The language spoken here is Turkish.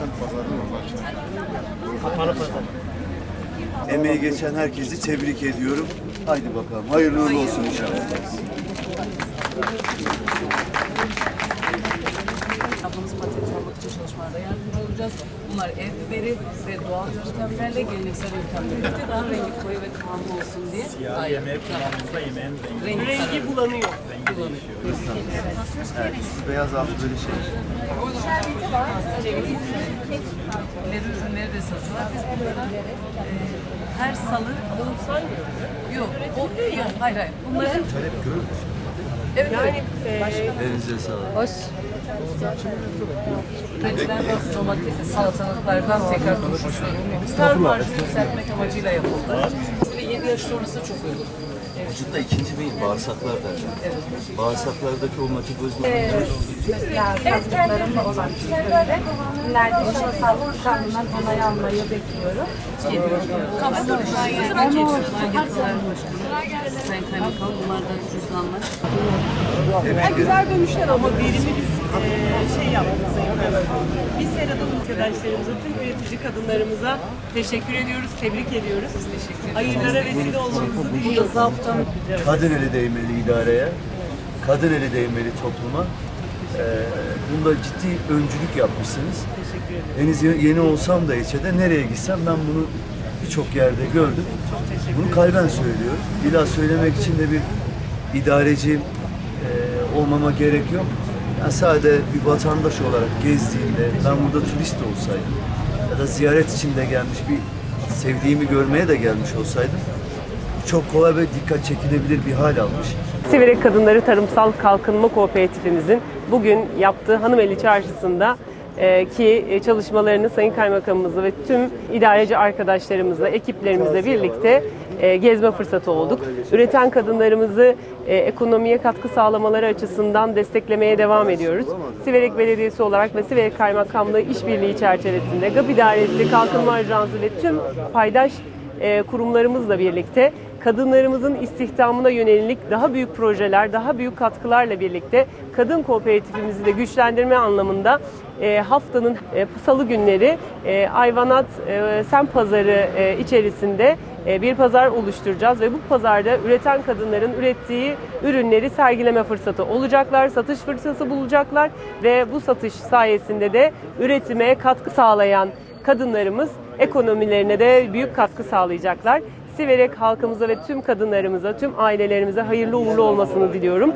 semt pazarı yok. Kapalı pazar. Emeği geçen herkesi tebrik ediyorum. Haydi bakalım. Hayırlı uğurlu olsun inşallah. Yaptığımız patent almak için çalışmalarda yardımcı olacağız. Bunlar ev biberi ve doğal yöntemlerle geleneksel yöntemlerle daha rengi koyu ve kanlı olsun diye. Siyah yemeği kullandığımızda yemeğin rengi. rengi, rengi bulanıyor. Evet, siz beyaz altı böyle şey. Ceviz ileri ürünleri de satıyorlar. Biz bunlara e, her salı. Yok, o yok, hayır hayır. Bunların Evet, yani Elinize sağlık. Hoş. Üretilen salatalıklardan tekrar turşusu Tarım marjını yükseltmek amacıyla yapıldı. Ve 7 yaş sonrası çok uygun. Vücutta ikinci beyin bağırsaklar derler. Bağırsaklardaki o metabolizma yazdıklarımla olan kişilere ileride inşallah kanundan onay almayı bekliyorum. Tebrik ederim. Güzel dönüşler ama verimi biz eee, şey yaptık Sayın Kaymakam. Biz Serhat'ın arkadaşlarımıza, tüm üretici kadınlarımıza teşekkür ediyoruz, tebrik ediyoruz. Hayırlara vesile olmanızı Bu da diliyoruz. Kadın eli değmeli idareye, kadın eli değmeli topluma. Ee, bunda ciddi öncülük yapmışsınız. Henüz ye- yeni olsam da ilçede nereye gitsem ben bunu birçok yerde gördüm. Bunu kalben söylüyorum. İlla söylemek için de bir idareci e, olmama gerek yok. Ben sadece bir vatandaş olarak gezdiğimde, ben burada turist olsaydım ya da ziyaret için de gelmiş bir sevdiğimi görmeye de gelmiş olsaydım çok kolay ve dikkat çekilebilir bir hal almış. Siverek Kadınları Tarımsal Kalkınma Kooperatifimizin bugün yaptığı Hanımeli Çarşısı'nda e, ki e, çalışmalarını Sayın Kaymakamımızla ve tüm idareci arkadaşlarımızla, ekiplerimizle birlikte e, gezme fırsatı olduk. Üreten kadınlarımızı ekonomiye katkı sağlamaları açısından desteklemeye devam ediyoruz. Siverek Belediyesi olarak ve Siverek Kaymakamlığı işbirliği çerçevesinde GAP İdaresi, Kalkınma Ajansı ve tüm paydaş kurumlarımızla birlikte kadınlarımızın istihdamına yönelik daha büyük projeler, daha büyük katkılarla birlikte kadın kooperatifimizi de güçlendirme anlamında e, haftanın e, salı günleri e, Ayvanat Sem Pazarı içerisinde bir pazar oluşturacağız ve bu pazarda üreten kadınların ürettiği ürünleri sergileme fırsatı olacaklar, satış fırsatı bulacaklar ve bu satış sayesinde de üretime katkı sağlayan kadınlarımız ekonomilerine de büyük katkı sağlayacaklar. Siverek halkımıza ve tüm kadınlarımıza, tüm ailelerimize hayırlı uğurlu olmasını diliyorum.